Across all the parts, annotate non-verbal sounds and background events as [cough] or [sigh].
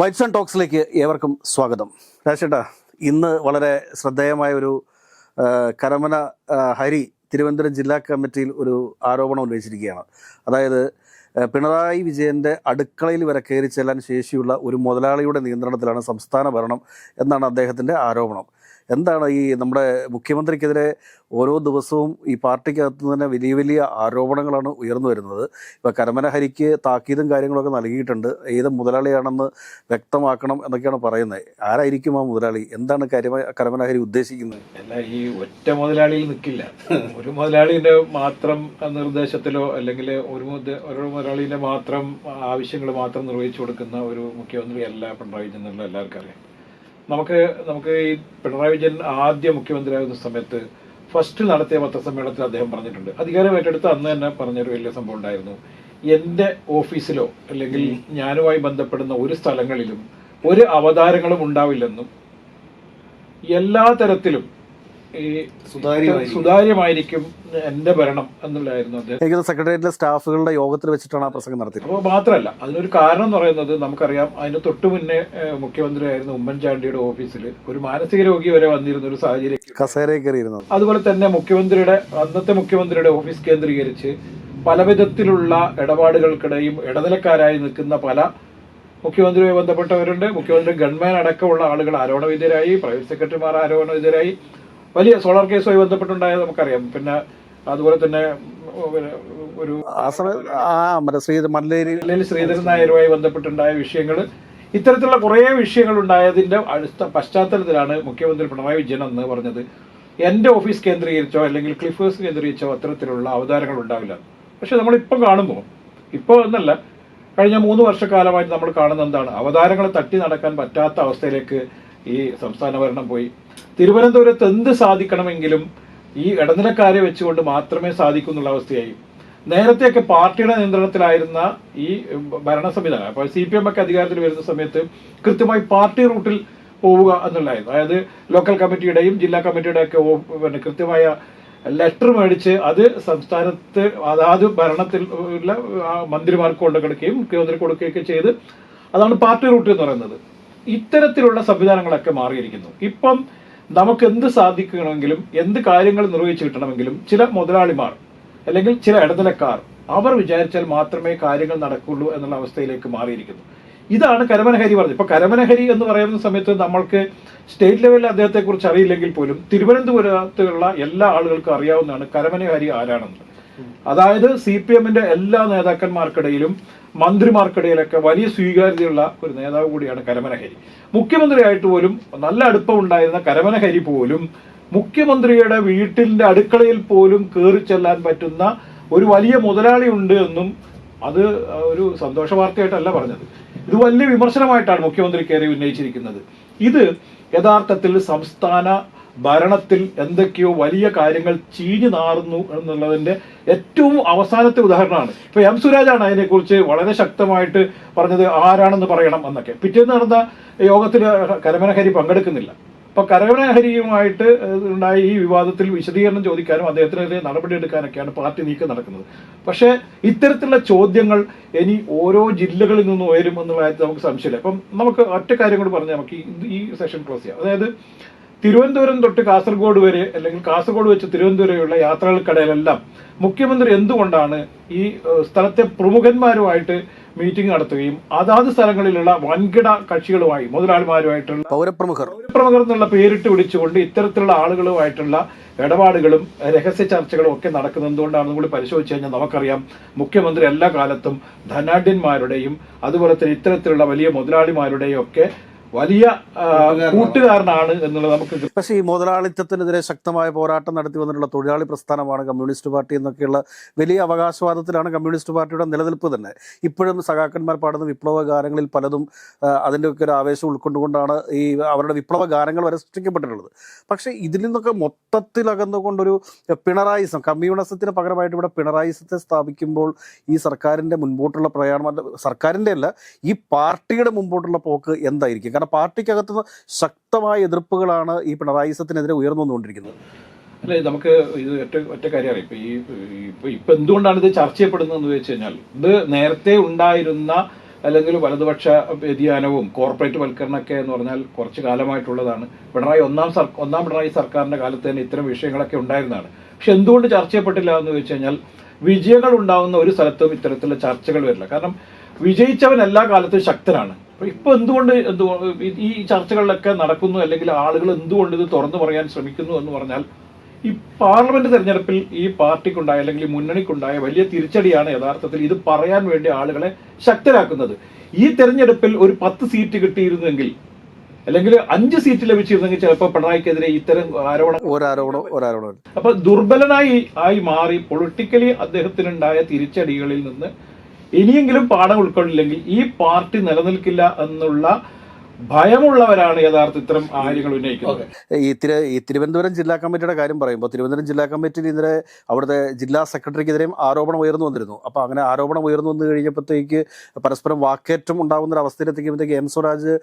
Whites and ടോക്സിലേക്ക് ഏവർക്കും സ്വാഗതം. രാജേട്ടാ ഇന്ന് വളരെ ശ്രദ്ധേയമായ ഒരു കരമന ഹരി തിരുവനന്തപുരം ജില്ലാ കമ്മിറ്റിയിൽ ഒരു ആരോപണം ഉന്നയിച്ചിരിക്കുകയാണ്. അതായത് പിണറായി വിജയന്റെ അടുക്കളയിൽ വരെ കയറി ചെല്ലാൻ ശേഷിയുള്ള ഒരു മുതലാളിയുടെ നിയന്ത്രണത്തിലാണ് സംസ്ഥാന ഭരണം എന്നാണ് അദ്ദേഹത്തിന്റെ ആരോപണം. എന്താണ് ഈ നമ്മുടെ മുഖ്യമന്ത്രിക്കെതിരെ ഓരോ ദിവസവും ഈ പാർട്ടിക്കകത്ത് തന്നെ വലിയ വലിയ ആരോപണങ്ങളാണ് ഉയർന്നു വരുന്നത്. ഇപ്പോൾ കരമന ഹരിക്ക് താക്കീതും കാര്യങ്ങളൊക്കെ നൽകിയിട്ടുണ്ട്. ഏത് മുതലാളിയാണെന്ന് വ്യക്തമാക്കണം എന്നൊക്കെയാണ് പറയുന്നത്. ആരായിരിക്കും ആ മുതലാളി? എന്താണ് കരമ കരമന ഹരി ഉദ്ദേശിക്കുന്നത്? അല്ല ഈ ഒറ്റ മുതലാളിയിൽ നിൽക്കില്ല. ഒരു മുതലാളിന്റെ മാത്രം നിർദ്ദേശത്തിലോ അല്ലെങ്കിൽ ഒരു ഒരു മുതലാളിന്റെ മാത്രം ആവശ്യങ്ങൾ മാത്രം നിർവഹിച്ചു കൊടുക്കുന്ന ഒരു മുഖ്യമന്ത്രി അല്ല പിണറായി എന്നുള്ള എല്ലാവർക്കും അറിയാം. നമുക്ക് നമുക്ക് ഈ പിണറായി വിജയൻ ആദ്യ മുഖ്യമന്ത്രിയാകുന്ന സമയത്ത് ഫസ്റ്റ് നടത്തിയ പത്രസമ്മേളനത്തിൽ അദ്ദേഹം പറഞ്ഞിട്ടുണ്ട്. അധികാരം ഏറ്റെടുത്ത് അന്ന് തന്നെ പറഞ്ഞൊരു വലിയ സംഭവം ഉണ്ടായിരുന്നു. എന്റെ ഓഫീസിലോ അല്ലെങ്കിൽ ഞാനുമായി ബന്ധപ്പെടുന്ന ഒരു സ്ഥലങ്ങളിലും ഒരു അവതാരങ്ങളും ഉണ്ടാവില്ലെന്നും എല്ലാ തരത്തിലും ഈ സുതാര്യമായിരിക്കും. എന്റെ ഭരണം എന്നുള്ളതായിരുന്നു അദ്ദേഹം. എനിക്ക് സെക്രട്ടേറിയറ്റിലെ സ്റ്റാഫുകളുടെ യോഗത്തിൽ വെച്ചിട്ടാണ് ആ പ്രസംഗം നടത്തിയത്. അപ്പോൾ മാത്രമല്ല അതിനൊരു കാരണം എന്ന് പറയുന്നത് നമുക്കറിയാം അതിന് തൊട്ടു മുന്നേ മുഖ്യമന്ത്രിയായിരുന്ന ഉമ്മൻചാണ്ടിയുടെ ഓഫീസിൽ ഒരു മാനസിക രോഗി വരെ വന്നിരുന്ന ഒരു സാഹചര്യം കസേരയിൽ അതുപോലെ തന്നെ മുഖ്യമന്ത്രിയുടെ അന്നത്തെ മുഖ്യമന്ത്രിയുടെ ഓഫീസ് കേന്ദ്രീകരിച്ച് പലവിധത്തിലുള്ള ഇടപാടുകൾക്കിടയും ഇടനിലക്കാരായി നിൽക്കുന്ന പല മുഖ്യമന്ത്രിയുമായി ബന്ധപ്പെട്ടവരുണ്ട്. മുഖ്യമന്ത്രി ഗൺമാൻ അടക്കമുള്ള ആളുകൾ ആരോപണവിധേയരായി പ്രൈവറ്റ് സെക്രട്ടറിമാർ ആരോപണവിധേയരായി വലിയ സോളാർ കേസുമായി ബന്ധപ്പെട്ടുണ്ടായത് നമുക്കറിയാം. പിന്നെ അതുപോലെ തന്നെ ഒരു ശ്രീധരൻ നായരുമായി ബന്ധപ്പെട്ടുണ്ടായ വിഷയങ്ങൾ ഇത്തരത്തിലുള്ള കുറേ വിഷയങ്ങൾ ഉണ്ടായതിന്റെ അടുത്ത പശ്ചാത്തലത്തിലാണ് മുഖ്യമന്ത്രി പിണറായി വിജയൻ എന്ന് പറഞ്ഞത്. എന്റെ ഓഫീസ് കേന്ദ്രീകരിച്ചോ അല്ലെങ്കിൽ ക്ലിഫേഴ്സ് കേന്ദ്രീകരിച്ചോ അത്തരത്തിലുള്ള അവതാരങ്ങൾ ഉണ്ടാവില്ല. പക്ഷെ നമ്മളിപ്പം കാണുമ്പോൾ ഇപ്പോൾ എന്നല്ല കഴിഞ്ഞ മൂന്ന് വർഷക്കാലമായിട്ട് നമ്മൾ കാണുന്ന എന്താണ്? അവതാരങ്ങളെ തട്ടി നടക്കാൻ പറ്റാത്ത അവസ്ഥയിലേക്ക് ഈ സംസ്ഥാന ഭരണം പോയി. തിരുവനന്തപുരത്ത് എന്ത് സാധിക്കണമെങ്കിലും ഈ ഇടനിലക്കാരെ വെച്ചുകൊണ്ട് മാത്രമേ സാധിക്കൂ എന്നുള്ള അവസ്ഥയായി. നേരത്തെയൊക്കെ പാർട്ടിയുടെ നിയന്ത്രണത്തിലായിരുന്ന ഈ ഭരണ സംവിധാനം അപ്പോൾ സി പി എം ഒക്കെ അധികാരത്തിൽ വരുന്ന സമയത്ത് കൃത്യമായി പാർട്ടി റൂട്ടിൽ പോവുക എന്നുള്ളതായിരുന്നു. അതായത് ലോക്കൽ കമ്മിറ്റിയുടെയും ജില്ലാ കമ്മിറ്റിയുടെയും ഒക്കെ പിന്നെ കൃത്യമായ ലെറ്റർ മേടിച്ച് അത് സംസ്ഥാനത്ത് അതാത് ഭരണത്തിൽ ഉള്ള മന്ത്രിമാർക്ക് കൊണ്ടു കൊടുക്കുകയും മുഖ്യമന്ത്രി കൊടുക്കുകയൊക്കെ ചെയ്ത് അതാണ് പാർട്ടി റൂട്ട് എന്ന് പറയുന്നത്. ഇത്തരത്തിലുള്ള സംവിധാനങ്ങളൊക്കെ മാറിയിരിക്കുന്നു. ഇപ്പം നമുക്ക് എന്ത് സാധിക്കണമെങ്കിലും എന്ത് കാര്യങ്ങൾ നിർവഹിച്ചു കിട്ടണമെങ്കിലും ചില മുതലാളിമാർ അല്ലെങ്കിൽ ചില ഇടനിലക്കാർ അവർ വിചാരിച്ചാൽ മാത്രമേ കാര്യങ്ങൾ നടക്കുള്ളൂ എന്നുള്ള അവസ്ഥയിലേക്ക് മാറിയിരിക്കുന്നു. ഇതാണ് കരമനഹരി പറഞ്ഞത്. ഇപ്പൊ കരമനഹരി എന്ന് പറയുന്ന സമയത്ത് നമ്മൾക്ക് സ്റ്റേറ്റ് ലെവലിൽ അദ്ദേഹത്തെ കുറിച്ച് അറിയില്ലെങ്കിൽ പോലും തിരുവനന്തപുരത്തുള്ള എല്ലാ ആളുകൾക്കും അറിയാവുന്നതാണ് കരമനഹരി ആരാണെന്ന്. അതായത് സി പി എമ്മിന്റെ എല്ലാ നേതാക്കന്മാർക്കിടയിലും മന്ത്രിമാർക്കിടയിലൊക്കെ വലിയ സ്വീകാര്യതയുള്ള ഒരു നേതാവ് കൂടിയാണ് കരമനഹരി. മുഖ്യമന്ത്രിയായിട്ട് പോലും നല്ല അടുപ്പം ഉണ്ടായിരുന്ന കരമനഹരി പോലും മുഖ്യമന്ത്രിയുടെ വീട്ടിന്റെ അടുക്കളയിൽ പോലും കയറി ചെല്ലാൻ പറ്റുന്ന ഒരു വലിയ മുതലാളി ഉണ്ട് എന്നും അത് ഒരു സന്തോഷ വാർത്തയായിട്ടല്ല പറഞ്ഞത്. ഇത് വലിയ വിമർശനമായിട്ടാണ് മുഖ്യമന്ത്രി കയറി ഉന്നയിച്ചിരിക്കുന്നത്. ഇത് യഥാർത്ഥത്തിൽ സംസ്ഥാന ഭരണത്തിൽ എന്തൊക്കെയോ വലിയ കാര്യങ്ങൾ ചീഞ്ഞു നാറുന്നു എന്നുള്ളതിന്റെ ഏറ്റവും അവസാനത്തെ ഉദാഹരണമാണ്. ഇപ്പൊ എം സുരാജാണ് അതിനെക്കുറിച്ച് വളരെ ശക്തമായിട്ട് പറഞ്ഞത് ആരാണെന്ന് പറയണം എന്നൊക്കെ. പിറ്റേന്ന് നടന്ന യോഗത്തിൽ കരമനഹരി പങ്കെടുക്കുന്നില്ല. അപ്പൊ കരമനഹരിയുമായിട്ട് ഉണ്ടായ ഈ വിവാദത്തിൽ വിശദീകരണം ചോദിക്കാനും അദ്ദേഹത്തിനെതിരെ നടപടിയെടുക്കാനൊക്കെയാണ് പാർട്ടി നീക്കം നടക്കുന്നത്. പക്ഷേ ഇത്തരത്തിലുള്ള ചോദ്യങ്ങൾ ഇനി ഓരോ ജില്ലകളിൽ നിന്നും ഉയരും എന്നുള്ള നമുക്ക് സംശയമില്ല. അപ്പം നമുക്ക് ഒറ്റ കാര്യം കൂടി പറഞ്ഞാൽ നമുക്ക് ഈ സെഷൻ ക്ലോസ് ചെയ്യാം. അതായത് തിരുവനന്തപുരം തൊട്ട് കാസർഗോഡ് വരെ അല്ലെങ്കിൽ കാസർഗോഡ് വെച്ച് തിരുവനന്തപുരം വരെയുള്ള യാത്രകൾക്കിടയിലെല്ലാം മുഖ്യമന്ത്രി എന്തുകൊണ്ടാണ് ഈ സ്ഥലത്തെ പ്രമുഖന്മാരുമായിട്ട് മീറ്റിംഗ് നടത്തുകയും അതാത് സ്ഥലങ്ങളിലുള്ള വൻകിട കക്ഷികളുമായി മുതലാളിമാരുമായിട്ടുള്ള പൗരപ്രമുഖർ. പൗരപ്രമുഖർ എന്നുള്ള പേരിട്ട് വിളിച്ചുകൊണ്ട് ഇത്തരത്തിലുള്ള ആളുകളുമായിട്ടുള്ള ഇടപാടുകളും രഹസ്യ ചർച്ചകളും ഒക്കെ നടക്കുന്നത് എന്തുകൊണ്ടാണെന്ന് കൂടി പരിശോധിച്ച് കഴിഞ്ഞാൽ നമുക്കറിയാം മുഖ്യമന്ത്രി എല്ലാ കാലത്തും ധനാഢ്യന്മാരുടെയും അതുപോലെ തന്നെ ഇത്തരത്തിലുള്ള വലിയ മുതലാളിമാരുടെയും ഒക്കെ വലിയ കൂട്ടുകാരനാണ്. എന്നുള്ളത് നമുക്ക് പക്ഷേ ഈ മുതലാളിത്തത്തിനെതിരെ ശക്തമായ പോരാട്ടം നടത്തി വന്നിട്ടുള്ള തൊഴിലാളി പ്രസ്ഥാനമാണ് കമ്മ്യൂണിസ്റ്റ് പാർട്ടി എന്നൊക്കെയുള്ള വലിയ അവകാശവാദത്തിലാണ് കമ്മ്യൂണിസ്റ്റ് പാർട്ടിയുടെ നിലനിൽപ്പ് തന്നെ. ഇപ്പോഴും സഖാക്കന്മാർ പാടുന്ന വിപ്ലവ ഗാനങ്ങളിൽ പലതും അതിന്റെയൊക്കെ ഒരു ആവേശം ഉൾക്കൊണ്ടുകൊണ്ടാണ് ഈ അവരുടെ വിപ്ലവ ഗാനങ്ങൾ വരെ സൃഷ്ടിക്കപ്പെട്ടിട്ടുള്ളത്. പക്ഷേ ഇതിൽ നിന്നൊക്കെ മൊത്തത്തിൽ അകന്നുകൊണ്ടൊരു പിണറായിസം കമ്മ്യൂണിസത്തിന് പകരമായിട്ട് ഇവിടെ പിണറായിസത്തെ സ്ഥാപിക്കുമ്പോൾ ഈ സർക്കാരിന്റെ മുൻപോട്ടുള്ള പ്രയാണം സർക്കാരിന്റെ അല്ല ഈ പാർട്ടിയുടെ മുമ്പോട്ടുള്ള പോക്ക് എന്തായിരിക്കും? കാരണം പാർട്ടിക്കകത്ത് ശക്തമായ എതിർപ്പുകളാണ് ഈ പിണറായിസത്തിനെതിരെ ഉയർന്നു വന്നുകൊണ്ടിരിക്കുന്നത് അല്ലെ നമുക്ക് ഇത് ഒറ്റ ഒറ്റ കാര്യം അറിയാം. ഇപ്പൊ ഈ ഇപ്പൊ ഇപ്പൊ എന്തുകൊണ്ടാണ് ഇത് ചർച്ച ചെയ്യപ്പെടുന്നത് എന്ന് വെച്ച് കഴിഞ്ഞാൽ ഇത് നേരത്തെ ഉണ്ടായിരുന്ന അല്ലെങ്കിൽ വലതുപക്ഷ വ്യതിയാനവും കോർപ്പറേറ്റ് വൽക്കരണമൊക്കെ എന്ന് പറഞ്ഞാൽ കുറച്ച് കാലമായിട്ടുള്ളതാണ്. പിണറായി ഒന്നാം സർ ഒന്നാം പിണറായി സർക്കാരിന്റെ കാലത്ത് തന്നെ ഇത്തരം വിഷയങ്ങളൊക്കെ ഉണ്ടായിരുന്നതാണ്. പക്ഷെ എന്തുകൊണ്ട് ചർച്ച ചെയ്യപ്പെട്ടില്ല എന്ന് വെച്ച് കഴിഞ്ഞാൽ വിജയങ്ങൾ ഉണ്ടാവുന്ന ഒരു സ്ഥലത്തും ഇത്തരത്തിലുള്ള ചർച്ചകൾ വരില്ല. കാരണം വിജയിച്ചവൻ എല്ലാ കാലത്തും ശക്തനാണ്. ഇപ്പൊ എന്തുകൊണ്ട് എന്തുകൊണ്ട് ഈ- ചർച്ചകളിലൊക്കെ നടക്കുന്നു അല്ലെങ്കിൽ ആളുകൾ എന്തുകൊണ്ട് ഇത് തുറന്നു പറയാൻ ശ്രമിക്കുന്നു എന്ന് പറഞ്ഞാൽ ഈ പാർലമെന്റ് തെരഞ്ഞെടുപ്പിൽ ഈ പാർട്ടിക്കുണ്ടായ അല്ലെങ്കിൽ മുന്നണിക്കുണ്ടായ വലിയ തിരിച്ചടിയാണ് യഥാർത്ഥത്തിൽ ഇത് പറയാൻ വേണ്ടി ആളുകളെ ശക്തരാക്കുന്നത്. ഈ തെരഞ്ഞെടുപ്പിൽ ഒരു പത്ത് സീറ്റ് കിട്ടിയിരുന്നെങ്കിൽ അല്ലെങ്കിൽ അഞ്ച് സീറ്റ് ലഭിച്ചിരുന്നെങ്കിൽ ചിലപ്പോൾ പിണറായിക്കെതിരെ ഇത്തരം ആരോപണം ഒരാരോപണം ഒരാരോപണം. അപ്പൊ ദുർബലനായി ആയി മാറി പൊളിറ്റിക്കലി അദ്ദേഹത്തിനുണ്ടായ തിരിച്ചടികളിൽ നിന്ന് ഇനിയെങ്കിലും പാഠം ഉൾക്കൊള്ളില്ലെങ്കിൽ ഈ പാർട്ടി നിലനിൽക്കില്ല എന്നുള്ള ഭയമുള്ളവരാണ് യഥാർത്ഥ ഇത്തരം കാര്യങ്ങൾ ഉന്നയിക്കുന്നത്. ഈ തിരു ഈ തിരുവനന്തപുരം ജില്ലാ കമ്മിറ്റിയുടെ കാര്യം പറയുമ്പോൾ തിരുവനന്തപുരം ജില്ലാ കമ്മിറ്റിയിൽ ഇന്നലെ അവിടുത്തെ ജില്ലാ സെക്രട്ടറിക്കെതിരെയും ആരോപണം ഉയർന്നു വന്നിരുന്നു. അപ്പോൾ അങ്ങനെ ആരോപണം ഉയർന്നു വന്നു കഴിഞ്ഞപ്പോഴത്തേക്ക് പരസ്പരം വാക്കേറ്റം ഉണ്ടാകുന്ന ഒരു അവസ്ഥയിലെത്തിക്കുമ്പോഴത്തേക്ക് എം സ്വരാജ്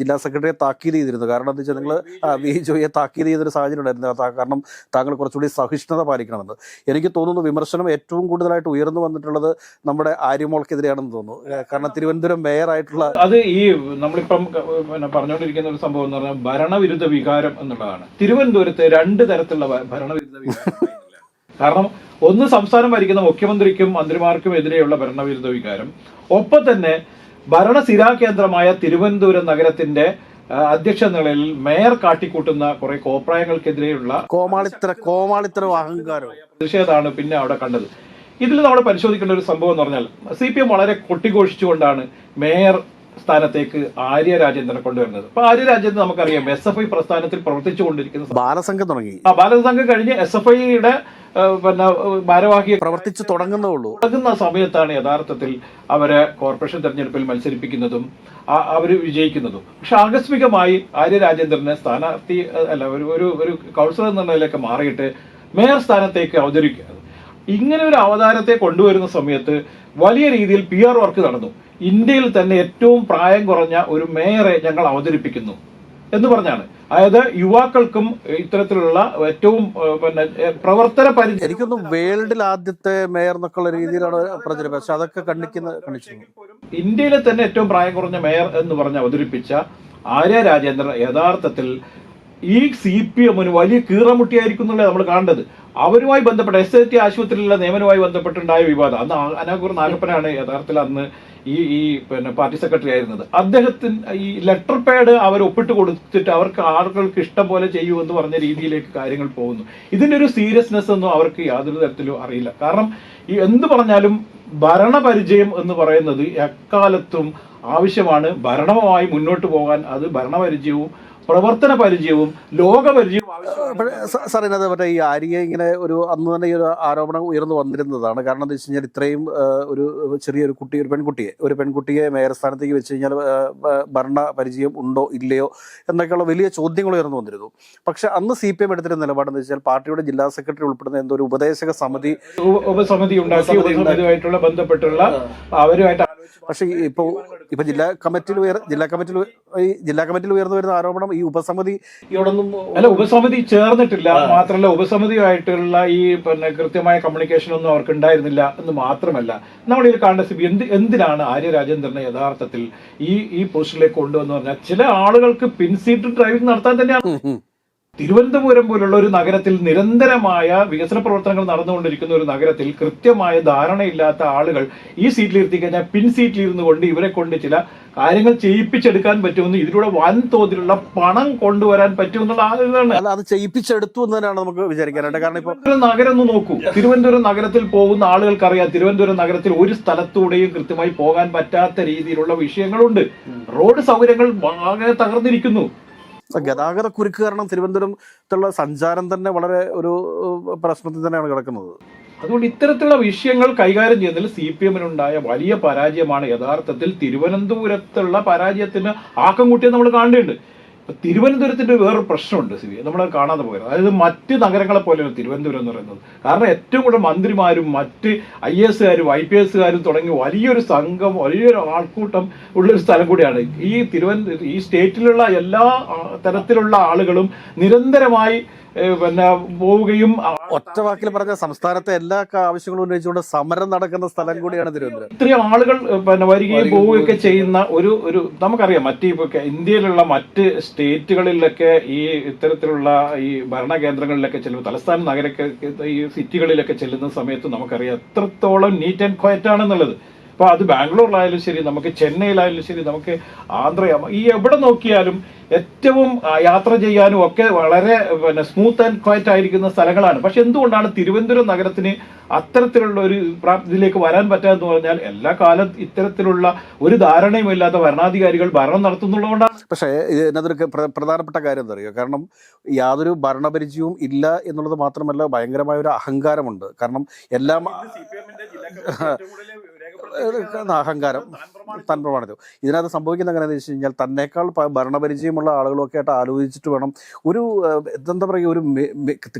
ജില്ലാ സെക്രട്ടറിയെ താക്കീത് ചെയ്തിരുന്നു. കാരണം എന്താ വെച്ചാൽ നിങ്ങൾ വി. ജോയെ താക്കീത് ചെയ്തൊരു സാഹചര്യം ഉണ്ടായിരുന്നു. കാരണം താങ്കൾ കുറച്ചുകൂടി സഹിഷ്ണുത പാലിക്കണമെന്ന്. എനിക്ക് തോന്നുന്നു വിമർശനം ഏറ്റവും കൂടുതലായിട്ട് ഉയർന്നു വന്നിട്ടുള്ളത് നമ്മുടെ ആര്യമോൾക്കെതിരെയാണെന്ന് തോന്നുന്നു. കാരണം തിരുവനന്തപുരം മേയറായിട്ടുള്ള അത് ഈ നമ്മളിപ്പം പിന്നെ പറഞ്ഞുകൊണ്ടിരിക്കുന്ന ഒരു സംഭവം എന്ന് പറഞ്ഞാൽ ഭരണവിരുദ്ധ വികാരം എന്നുള്ളതാണ്. തിരുവനന്തപുരത്ത് രണ്ട് തരത്തിലുള്ള ഭരണവിരുദ്ധ വികാരം. [laughs] കാരണം ഒന്ന് സംസ്ഥാനം ഭരിക്കുന്ന മുഖ്യമന്ത്രിക്കും മന്ത്രിമാർക്കും എതിരെയുള്ള ഭരണവിരുദ്ധ വികാരം. ഒപ്പം തന്നെ ഭരണസിരാ കേന്ദ്രമായ തിരുവനന്തപുരം നഗരത്തിന്റെ അധ്യക്ഷ നിലയിൽ മേയർ കാട്ടിക്കൂട്ടുന്ന കുറെ കോപ്രായങ്ങൾക്കെതിരെയുള്ള കോമാളിത്തര കോമാളിത്ര പ്രതിഷേധമാണ് പിന്നെ അവിടെ കണ്ടത്. ഇതിൽ നമ്മൾ പരിശോധിക്കേണ്ട ഒരു സംഭവം എന്ന് പറഞ്ഞാൽ സി പി എം വളരെ കൊട്ടിഘോഷിച്ചുകൊണ്ടാണ് മേയർ സ്ഥാനത്തേക്ക് ആര്യ രാജേന്ദ്രനെ കൊണ്ടുവരുന്നത്. അപ്പൊ ആര്യ രാജേന്ദ്രൻ നമുക്കറിയാം. എസ് എഫ് ഐ പ്രസ്ഥാനത്തിൽ പ്രവർത്തിച്ചു കൊണ്ടിരിക്കുന്ന ബാലസംഘം തുടങ്ങി. ആ ബാലസംഘം കഴിഞ്ഞ് എസ് എഫ് ഐയുടെ പിന്നെ ഭാരവാഹിയെ പ്രവർത്തിച്ചു തുടങ്ങുന്നുള്ളൂ തുടങ്ങുന്ന സമയത്താണ് യഥാർത്ഥത്തിൽ അവരെ കോർപ്പറേഷൻ തെരഞ്ഞെടുപ്പിൽ മത്സരിപ്പിക്കുന്നതും അവർ വിജയിക്കുന്നതും. പക്ഷെ ആകസ്മികമായി ആര്യ രാജേന്ദ്രനെ സ്ഥാനാർത്ഥി അല്ല ഒരു ഒരു കൗൺസിലർ എന്ന നിലയിലേക്ക് മാറിയിട്ട് മേയർ സ്ഥാനത്തേക്ക് അവതരിക്കുന്നത് ഇങ്ങനെ ഒരു അവതാരത്തെ കൊണ്ടുവരുന്ന സമയത്ത് വലിയ രീതിയിൽ പി ആർ വർക്ക് നടന്നു. ഇന്ത്യയിൽ തന്നെ ഏറ്റവും പ്രായം കുറഞ്ഞ ഒരു മേയറെ ഞങ്ങൾ അവതരിപ്പിക്കുന്നു എന്ന് പറഞ്ഞാണ്. അതായത് യുവാക്കൾക്കും ഇത്തരത്തിലുള്ള ഏറ്റവും പിന്നെ പ്രവർത്തന പരിചയം എനിക്കൊന്നും വേൾഡിൽ ആദ്യത്തെ മേയർ എന്നൊക്കെയുള്ള രീതിയിലാണ് പ്രചരിപ്പ്. പക്ഷെ അതൊക്കെ ഇന്ത്യയിലെ തന്നെ ഏറ്റവും പ്രായം കുറഞ്ഞ മേയർ എന്ന് പറഞ്ഞ് അവതരിപ്പിച്ച ആര്യ രാജേന്ദ്രൻ യഥാർത്ഥത്തിൽ ഈ സി പി എമ്മിന് വലിയ കീറമുട്ടിയായിരിക്കും എന്നുള്ളത് നമ്മൾ കാണേണ്ടത്. അവരുമായി ബന്ധപ്പെട്ട എസ് ഐ ടി ആശുപത്രിയിലുള്ള നിയമനവുമായി ബന്ധപ്പെട്ടുണ്ടായ വിവാദം. അന്ന് അനാഗൂർ നാഗപ്പനാണ് യഥാർത്ഥത്തിൽ അന്ന് ഈ ഈ പിന്നെ പാർട്ടി സെക്രട്ടറി ആയിരുന്നത്. അദ്ദേഹത്തിന് ഈ ലെറ്റർ പാഡ് അവർ ഒപ്പിട്ട് കൊടുത്തിട്ട് അവർക്ക് ആളുകൾക്ക് ഇഷ്ടം പോലെ ചെയ്യൂ എന്ന് പറഞ്ഞ രീതിയിലേക്ക് കാര്യങ്ങൾ പോകുന്നു. ഇതിന്റെ ഒരു സീരിയസ്നെസ് ഒന്നും അവർക്ക് യാതൊരു തരത്തിലും അറിയില്ല. കാരണം ഈ എന്ത് പറഞ്ഞാലും ഭരണപരിചയം എന്ന് പറയുന്നത് എക്കാലത്തും ആവശ്യമാണ്. ഭരണവുമായി മുന്നോട്ട് പോകാൻ അത് ഭരണപരിചയവും പ്രവർത്തന പരിചയവും ലോകപരിചയവും ആവശ്യമാണ്. സാർ ഇതിനകത്ത് മറ്റേ ഈ ആര്യ ഇങ്ങനെ ഒരു അന്ന് തന്നെ ഈ ഒരു ആരോപണം ഉയർന്നു വന്നിരുന്നതാണ്. കാരണം എന്താ വെച്ച് കഴിഞ്ഞാൽ ഇത്രയും ഒരു ചെറിയൊരു കുട്ടി ഒരു പെൺകുട്ടിയെ ഒരു പെൺകുട്ടിയെ മേയർ സ്ഥാനത്തേക്ക് വെച്ച് കഴിഞ്ഞാൽ ഭരണ പരിചയം ഉണ്ടോ ഇല്ലയോ എന്നൊക്കെയുള്ള വലിയ ചോദ്യങ്ങൾ ഉയർന്നു വന്നിരുന്നു. പക്ഷെ അന്ന് സി പി എം എടുത്തിരുന്ന നിലപാടെന്ന് വെച്ചാൽ പാർട്ടിയുടെ ജില്ലാ സെക്രട്ടറി ഉൾപ്പെടുന്ന എന്തോ ഒരു ഉപദേശക സമിതി ഉപസമിതി ഉണ്ടാക്കി ബന്ധപ്പെട്ടുള്ള അവരുമായിട്ട് പക്ഷേ ഇപ്പോൾ ഇപ്പൊ ഇപ്പൊ ജില്ലാ കമ്മിറ്റിയിൽ ഉയർ ജില്ലാ കമ്മിറ്റിയിൽ ഈ ജില്ലാ കമ്മിറ്റിയിൽ ഉയർന്നു വരുന്ന ആരോപണം ഈ ഉപസമിതി ഇവിടൊന്നും അല്ല ഉപസമിതി ചേർന്നിട്ടില്ല. മാത്രമല്ല ഉപസമിതിയായിട്ടുള്ള ഈ പിന്നെ കൃത്യമായ കമ്മ്യൂണിക്കേഷൻ ഒന്നും അവർക്ക് ഉണ്ടായിരുന്നില്ല എന്ന് മാത്രമല്ല. നമ്മൾ ഇതിൽ കാണേണ്ട സ്ഥിതി എന്ത് എന്തിനാണ് ആര്യ രാജേന്ദ്രനെ യഥാർത്ഥത്തിൽ ഈ ഈ പോസ്റ്റിലേക്ക് കൊണ്ടുവന്ന് പറഞ്ഞാൽ ചില ആളുകൾക്ക് പിൻസീറ്റ് ഡ്രൈവിംഗ് നടത്താൻ തന്നെയാണ്. തിരുവനന്തപുരം പോലുള്ള ഒരു നഗരത്തിൽ നിരന്തരമായ വികസന പ്രവർത്തനങ്ങൾ നടന്നുകൊണ്ടിരിക്കുന്ന ഒരു നഗരത്തിൽ കൃത്യമായ ധാരണയില്ലാത്ത ആളുകൾ ഈ സീറ്റിലിരുത്തി കഴിഞ്ഞാൽ പിൻ സീറ്റിൽ ഇരുന്നു കൊണ്ട് ഇവരെ കൊണ്ട് ചില കാര്യങ്ങൾ ചെയ്യിപ്പിച്ചെടുക്കാൻ പറ്റുമെന്ന് ഇതിലൂടെ വൻതോതിലുള്ള പണം കൊണ്ടുവരാൻ പറ്റുമെന്നുള്ള ആളുകളാണ് അല്ല അത് ചെയ്യിപ്പിച്ചെടുത്തു എന്ന് തന്നെയാണ് നമുക്ക് വിചാരിക്കാനായിട്ട് കാരണം ഇപ്പൊ തിരുവനന്തപുരം നഗരം ഒന്ന് നോക്കൂ. തിരുവനന്തപുരം നഗരത്തിൽ പോകുന്ന ആളുകൾക്കറിയാം തിരുവനന്തപുരം നഗരത്തിൽ ഒരു സ്ഥലത്തൂടെയും കൃത്യമായി പോകാൻ പറ്റാത്ത രീതിയിലുള്ള വിഷയങ്ങളുണ്ട്. റോഡ് സൗകര്യങ്ങൾ ആകെ തകർന്നിരിക്കുന്നു. ഗതാഗത കുരുക്ക് കാരണം തിരുവനന്തപുരത്തുള്ള സഞ്ചാരം തന്നെ വളരെ ഒരു പ്രശ്നത്തിൽ തന്നെയാണ് കിടക്കുന്നത്. അതുകൊണ്ട് ഇത്തരത്തിലുള്ള വിഷയങ്ങൾ കൈകാര്യം ചെയ്യുന്നതിൽ സി പി എമ്മിനുണ്ടായ വലിയ പരാജയമാണ് യഥാർത്ഥത്തിൽ തിരുവനന്തപുരത്തുള്ള പരാജയത്തിന് ആക്കം കൂട്ടിയത് നമ്മൾ കാണേണ്ടതുണ്ട്. ഇപ്പൊ തിരുവനന്തപുരത്തിന്റെ വേറൊരു പ്രശ്നമുണ്ട് സി നമ്മൾ കാണാതെ പോയത് അതായത് മറ്റ് നഗരങ്ങളെ പോലെ തിരുവനന്തപുരം എന്ന് പറയുന്നത്. കാരണം ഏറ്റവും കൂടുതൽ മന്ത്രിമാരും മറ്റ് ഐ എസ് കാരും ഐ പി എസുകാരും തുടങ്ങി വലിയൊരു സംഘം വലിയൊരു ആൾക്കൂട്ടം ഉള്ളൊരു സ്ഥലം കൂടിയാണ്. ഈ തിരുവനന്തപുരം ഈ സ്റ്റേറ്റിലുള്ള എല്ലാ തരത്തിലുള്ള ആളുകളും നിരന്തരമായി പിന്നെ പോവുകയും ഒറ്റ വാക്കിൽ പറഞ്ഞ സംസ്ഥാനത്തെ എല്ലാ ആവശ്യങ്ങളും ഉന്നയിച്ചുകൊണ്ട് സമരം നടക്കുന്ന സ്ഥലം കൂടിയാണ് തിരുവനന്തപുരം. ഇത്രയും ആളുകൾ പിന്നെ വരികയും പോവുകയൊക്കെ ചെയ്യുന്ന ഒരു ഒരു നമുക്കറിയാം മറ്റ് ഇപ്പൊ ഇന്ത്യയിലുള്ള മറ്റ് സ്റ്റേറ്റുകളിലൊക്കെ ഈ ഇത്തരത്തിലുള്ള ഈ ഭരണ ഭരണകേന്ദ്രങ്ങളിലൊക്കെ ചെല്ലുമ്പോൾ തലസ്ഥാന നഗരക്കെ ഈ സിറ്റികളിലൊക്കെ ചെല്ലുന്ന സമയത്ത് നമുക്കറിയാം എത്രത്തോളം നീറ്റ് ആൻഡ് ക്വയറ്റ് ആണെന്നുള്ളത് ഇപ്പൊ അത് ബാംഗ്ലൂരിലായാലും ശരി നമുക്ക് ചെന്നൈയിലായാലും ശരി നമുക്ക് ആന്ധ്ര ഈ എവിടെ നോക്കിയാലും ഏറ്റവും യാത്ര ചെയ്യാനും ഒക്കെ വളരെ പിന്നെ സ്മൂത്ത് ആൻഡ് ക്വയറ്റ് ആയിരിക്കുന്ന സ്ഥലങ്ങളാണ്. പക്ഷെ എന്തുകൊണ്ടാണ് തിരുവനന്തപുരം നഗരത്തിന് അത്തരത്തിലുള്ള ഒരു പ്രാപ്തിയിലേക്ക് ഇതിലേക്ക് വരാൻ പറ്റാന്ന് പറഞ്ഞാൽ എല്ലാ കാലം ഇത്തരത്തിലുള്ള ഒരു ധാരണയുമില്ലാത്ത ഭരണാധികാരികൾ ഭരണം നടത്തുന്നുള്ളതുകൊണ്ടാണ്. പക്ഷേ ഇതിനകത്തൊരു പ്രധാനപ്പെട്ട കാര്യം എന്താ അറിയുക കാരണം യാതൊരു ഭരണപരിചയവും ഇല്ല എന്നുള്ളത് മാത്രമല്ല ഭയങ്കരമായ ഒരു അഹങ്കാരമുണ്ട്. കാരണം എല്ലാം [laughs] അഹങ്കാരം താൻ പ്രമാണത്തിൽ ഇതിനകത്ത് സംഭവിക്കുന്ന എങ്ങനെയാണെന്ന് വെച്ച് കഴിഞ്ഞാൽ തന്നേക്കാൾ ഭരണപരിചയമുള്ള ആളുകളൊക്കെ ആയിട്ട് ആലോചിച്ചിട്ട് വേണം ഒരു എന്താ പറയുക ഒരു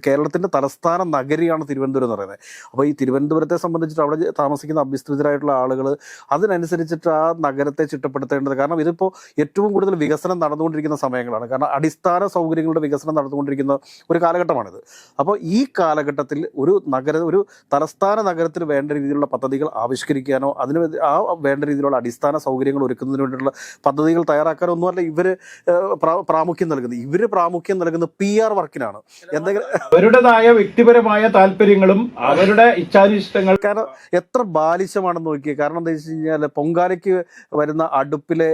കേരളത്തിന്റെ തലസ്ഥാന നഗരിയാണ് തിരുവനന്തപുരം എന്ന് പറയുന്നത്. അപ്പോൾ ഈ തിരുവനന്തപുരത്തെ സംബന്ധിച്ചിട്ട് അവിടെ താമസിക്കുന്ന അഭ്യസ്തരായിട്ടുള്ള ആളുകൾ അതിനനുസരിച്ചിട്ട് ആ നഗരത്തെ ചിട്ടപ്പെടുത്തേണ്ടത് കാരണം ഇതിപ്പോൾ ഏറ്റവും കൂടുതൽ വികസനം നടന്നുകൊണ്ടിരിക്കുന്ന സമയങ്ങളാണ്. കാരണം അടിസ്ഥാന സൗകര്യങ്ങളുടെ വികസനം നടന്നുകൊണ്ടിരിക്കുന്ന ഒരു കാലഘട്ടമാണിത്. അപ്പോൾ ഈ കാലഘട്ടത്തിൽ ഒരു നഗര ഒരു തലസ്ഥാന നഗരത്തിന് വേണ്ട രീതിയിലുള്ള പദ്ധതികൾ ആവിഷ്കരിക്കാനോ അതിന് ആ വേണ്ട രീതിയിലുള്ള അടിസ്ഥാന സൗകര്യങ്ങൾ ഒരുക്കുന്നതിന് വേണ്ടിയിട്ടുള്ള പദ്ധതികൾ തയ്യാറാക്കാനൊന്നുമല്ല ഇവർ പ്രാമുഖ്യം നൽകുന്നത്. ഇവർ പ്രാമുഖ്യം നൽകുന്നത് പി ആർ വർക്കിനാണ്. എന്തെങ്കിലും അവരുടേതായ വ്യക്തിപരമായ താല്പര്യങ്ങളും അവരുടെ ഇച്ഛാനിഷ്ടങ്ങൾ കാരണം എത്ര ബാലിശമാണെന്ന് നോക്കിയത് കാരണം എന്താ വെച്ച് കഴിഞ്ഞാൽ പൊങ്കാലയ്ക്ക് വരുന്ന അടുപ്പിലെ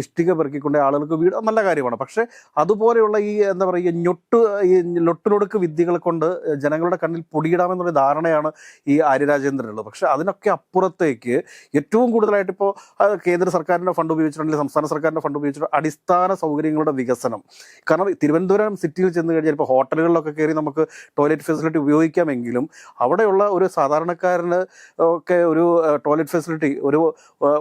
ഇഷ്ടിക പെറുക്കിക്കൊണ്ട് ആളുകൾക്ക് വീട് നല്ല കാര്യമാണ്. പക്ഷേ അതുപോലെയുള്ള ഈ എന്താ പറയുക ഞൊട്ട് ഈ ലൊട്ടിലൊടുക്ക് വിദ്യകൾ കൊണ്ട് ജനങ്ങളുടെ കണ്ണിൽ പൊടിയിടാമെന്നുള്ള ധാരണയാണ് ഈ ആര്യരാജേന്ദ്രനുള്ളത്. പക്ഷെ അതിനൊക്കെ അപ്പുറത്തേക്ക് ഏറ്റവും കൂടുതലായിട്ട് ഇപ്പോൾ കേന്ദ്ര സർക്കാരിന്റെ ഫണ്ട് ഉപയോഗിച്ചിട്ടുണ്ടെങ്കിൽ സംസ്ഥാന സർക്കാരിന്റെ ഫണ്ട് ഉപയോഗിച്ചിട്ട് അടിസ്ഥാന സൗകര്യങ്ങളുടെ വികസനം. കാരണം തിരുവനന്തപുരം സിറ്റിയിൽ ചെന്ന് കഴിഞ്ഞാൽ ഇപ്പോൾ ഹോട്ടലുകളിലൊക്കെ കയറി നമുക്ക് ടോയ്ലറ്റ് ഫെസിലിറ്റി ഉപയോഗിക്കാമെങ്കിലും അവിടെയുള്ള ഒരു സാധാരണക്കാരന് ഒക്കെ ഒരു ടോയ്ലറ്റ് ഫെസിലിറ്റി ഒരു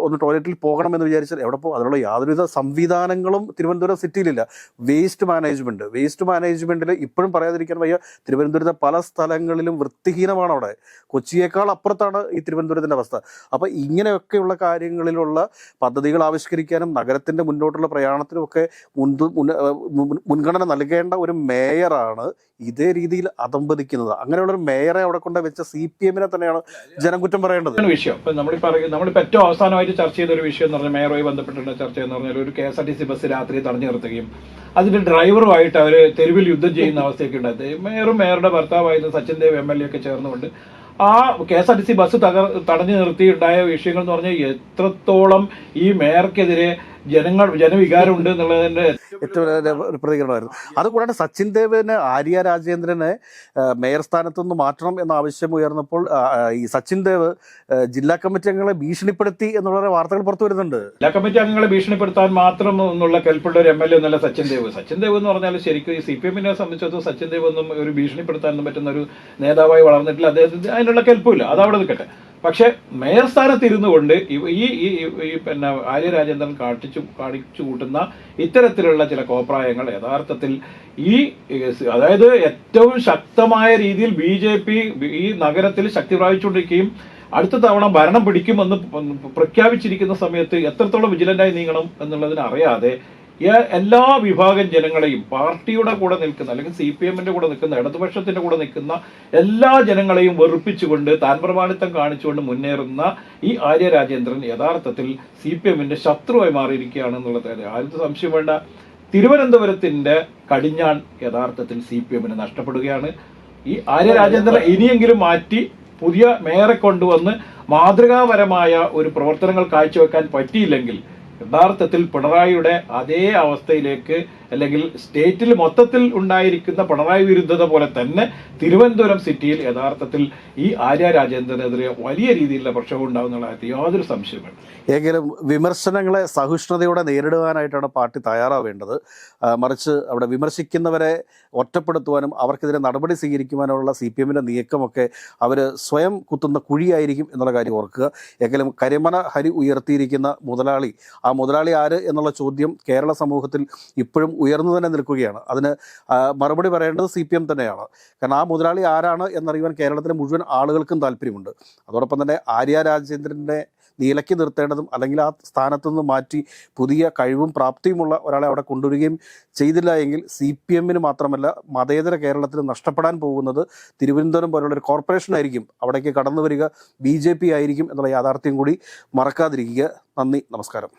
ഒന്ന് ടോയ്ലറ്റിൽ പോകണമെന്ന് വിചാരിച്ചാൽ എവിടെ പോകും അതിനുള്ള യാതൊരുവിധ സംവിധാനങ്ങളും തിരുവനന്തപുരം സിറ്റിയിലില്ല. വേസ്റ്റ് മാനേജ്മെന്റ് വേസ്റ്റ് മാനേജ്മെന്റിൽ ഇപ്പോഴും പറയാതിരിക്കാൻ വയ്യ തിരുവനന്തപുരത്തെ പല സ്ഥലങ്ങളിലും വൃത്തിഹീനമാണ് അവിടെ. കൊച്ചിയേക്കാൾ അപ്പുറത്താണ് ഈ തിരുവനന്തപുരത്തിന്റെ അവസ്ഥ. അപ്പൊ ഇങ്ങനെയൊക്കെയുള്ള കാര്യങ്ങളിലുള്ള പദ്ധതികൾ ആവിഷ്കരിക്കാനും നഗരത്തിന്റെ മുന്നോട്ടുള്ള പ്രയാണത്തിനുമൊക്കെ മുൻ- മുൻഗണന നൽകേണ്ട ഒരു മേയറാണ് ഇതേ രീതിയിൽ അതമ്പതിക്കുന്നത് അങ്ങനെയുള്ള ഒരു മേയറെ അവിടെ കൊണ്ട് വെച്ച സി പി എമ്മിനെ തന്നെയാണ് ജനം കുറ്റം പറയേണ്ടത് വിഷയം. ഇപ്പം നമ്മൾ പറയുന്നത് ഏറ്റവും അവസാനമായിട്ട് ചർച്ച ചെയ്ത ഒരു വിഷയം എന്ന് പറഞ്ഞാൽ മേയറുമായി ബന്ധപ്പെട്ടുള്ള ചർച്ച എന്ന് പറഞ്ഞാൽ ഒരു K S R T C bus രാത്രി തടഞ്ഞു നിർത്തുകയും അതിന്റെ ഡ്രൈവറുമായിട്ട് അവർ തെരുവിൽ യുദ്ധം ചെയ്യുന്ന അവസ്ഥയൊക്കെ ഉണ്ടായത് മേയറും മേയറുടെ ഭർത്താവായിരുന്ന Sachin Dev M L A ഒക്കെ ചേർന്നുകൊണ്ട് ആ K S R T C bus തകർ തടഞ്ഞു നിർത്തി ഉണ്ടായ വിഷയങ്ങൾ എന്ന് പറഞ്ഞാൽ എത്രത്തോളം ഈ മേയർക്കെതിരെ ജനങ്ങൾ ജനവികാരം ഉണ്ട് എന്നുള്ളതിന്റെ ഏറ്റവും ഒരു പ്രതികരണമായിരുന്നു. അതുകൂടാതെ സച്ചിൻ ദേവിന് ആര്യ രാജേന്ദ്രനെ മേയർ സ്ഥാനത്തു നിന്ന് മാറ്റണം എന്ന ആവശ്യം ഉയർന്നപ്പോൾ ഈ സച്ചിൻ ദേവ് ജില്ലാ കമ്മിറ്റി അംഗങ്ങളെ ഭീഷണിപ്പെടുത്തി എന്നുള്ള വാർത്തകൾ പുറത്തു വരുന്നുണ്ട്. ജില്ലാ കമ്മിറ്റി അംഗങ്ങളെ ഭീഷണിപ്പെടുത്താൻ മാത്രം എന്നുള്ള കെൽപ്പുള്ള ഒരു എം എൽ എ എന്നല്ല സച്ചിൻ ദേവ്. സച്ചിൻ ദേവ് എന്ന് പറഞ്ഞാൽ ശരിക്കും ഈ സി പി എമ്മിനെ സംബന്ധിച്ചിടത്തോളം സച്ചിൻ ദേവ് ഒന്നും ഒരു ഭീഷണിപ്പെടുത്താനൊന്നും പറ്റുന്ന ഒരു നേതാവായി വളർന്നിട്ടില്ല. അദ്ദേഹത്തിന് അതിനുള്ള കെൽപ്പില്ല അത് അവിടെ നിൽക്കട്ടെ. പക്ഷെ മേയർ സ്ഥാനത്ത് ഇരുന്നു കൊണ്ട് ഈ ഈ പിന്നെ ആര്യ രാജേന്ദ്രൻ കാട്ടിച്ചു കാണിച്ചു കൂട്ടുന്ന ഇത്തരത്തിലുള്ള ചില കോപ്രായങ്ങൾ യഥാർത്ഥത്തിൽ ഈ അതായത് ഏറ്റവും ശക്തമായ രീതിയിൽ ബി ജെ പി ഈ നഗരത്തിൽ ശക്തി പ്രാപിച്ചുകൊണ്ടിരിക്കുകയും അടുത്ത തവണ ഭരണം പിടിക്കുമെന്ന് പ്രഖ്യാപിച്ചിരിക്കുന്ന സമയത്ത് എത്രത്തോളം വിജിലന്റായി നീങ്ങണം എന്നുള്ളതിന് അറിയാതെ എ- എല്ലാ വിഭാഗം ജനങ്ങളെയും പാർട്ടിയുടെ കൂടെ നിൽക്കുന്ന അല്ലെങ്കിൽ സി പി എമ്മിന്റെ കൂടെ നിൽക്കുന്ന ഇടതുപക്ഷത്തിന്റെ കൂടെ നിൽക്കുന്ന എല്ലാ ജനങ്ങളെയും വെറുപ്പിച്ചുകൊണ്ട് താൻ പ്രമാണിത്തം കാണിച്ചുകൊണ്ട് മുന്നേറുന്ന ഈ ആര്യ രാജേന്ദ്രൻ യഥാർത്ഥത്തിൽ സി പി എമ്മിന്റെ ശത്രുവായി മാറിയിരിക്കുകയാണ് എന്നുള്ളത് ആരും സംശയം വേണ്ട. തിരുവനന്തപുരത്തിന്റെ കടിഞ്ഞാൺ യഥാർത്ഥത്തിൽ സി പി എമ്മിന് നഷ്ടപ്പെടുകയാണ്. ഈ ആര്യ രാജേന്ദ്രൻ ഇനിയെങ്കിലും മാറ്റി പുതിയ മേയറെ കൊണ്ടുവന്ന് മാതൃകാപരമായ ഒരു പ്രവർത്തനങ്ങൾ കാഴ്ചവെക്കാൻ പറ്റിയില്ലെങ്കിൽ യഥാർത്ഥത്തിൽ പിണറായിയുടെ അതേ അവസ്ഥയിലേക്ക് അല്ലെങ്കിൽ സ്റ്റേറ്റിൽ മൊത്തത്തിൽ ഉണ്ടായിരിക്കുന്ന പിണറായി വിരുദ്ധത പോലെ തന്നെ തിരുവനന്തപുരം സിറ്റിയിൽ യഥാർത്ഥത്തിൽ ഈ ആര്യ രാജേന്ദ്രനെതിരെ വലിയ രീതിയിലുള്ള പ്രക്ഷോഭം ഉണ്ടാകുന്നുള്ള യാതൊരു സംശയമാണ് എങ്കിലും വിമർശനങ്ങളെ സഹിഷ്ണുതയോടെ നേരിടുവാനായിട്ടാണ് പാർട്ടി തയ്യാറാവേണ്ടത്. മറിച്ച് അവിടെ വിമർശിക്കുന്നവരെ ഒറ്റപ്പെടുത്തുവാനും അവർക്കെതിരെ നടപടി സ്വീകരിക്കുവാനുള്ള സി പി എമ്മിന്റെ നീക്കമൊക്കെ അവർ സ്വയം കുത്തുന്ന കുഴിയായിരിക്കും എന്നുള്ള കാര്യം ഓർക്കുക. എങ്കിലും കരിമന ഹരി ഉയർത്തിയിരിക്കുന്ന മുതലാളി ആ മുതലാളി ആര് എന്നുള്ള ചോദ്യം കേരള സമൂഹത്തിൽ ഇപ്പോഴും ഉയർന്നു തന്നെ നിൽക്കുകയാണ്. അതിന് മറുപടി പറയേണ്ടത് സി പി എം തന്നെയാണ്. കാരണം ആ മുതലാളി ആരാണ് എന്നറിയുവാൻ കേരളത്തിലെ മുഴുവൻ ആളുകൾക്കും താല്പര്യമുണ്ട്. അതോടൊപ്പം തന്നെ ആര്യ രാജേന്ദ്രന്റെ നിലയ്ക്ക് നിർത്തേണ്ടതും അല്ലെങ്കിൽ ആ സ്ഥാനത്തുനിന്ന് മാറ്റി പുതിയ കഴിവും പ്രാപ്തിയുമുള്ള ഒരാളെ അവിടെ കൊണ്ടുവരികയും ചെയ്തില്ല എങ്കിൽ സി പി എമ്മിന് മാത്രമല്ല മതേതര കേരളത്തിന് നഷ്ടപ്പെടാൻ പോകുന്നത് തിരുവനന്തപുരം പോലുള്ള ഒരു കോർപ്പറേഷൻ ആയിരിക്കും. അവിടേക്ക് കടന്നു വരിക ബി ജെ പി ആയിരിക്കും എന്നുള്ള യാഥാർത്ഥ്യം കൂടി മറക്കാതിരിക്കുക. നന്ദി നമസ്കാരം.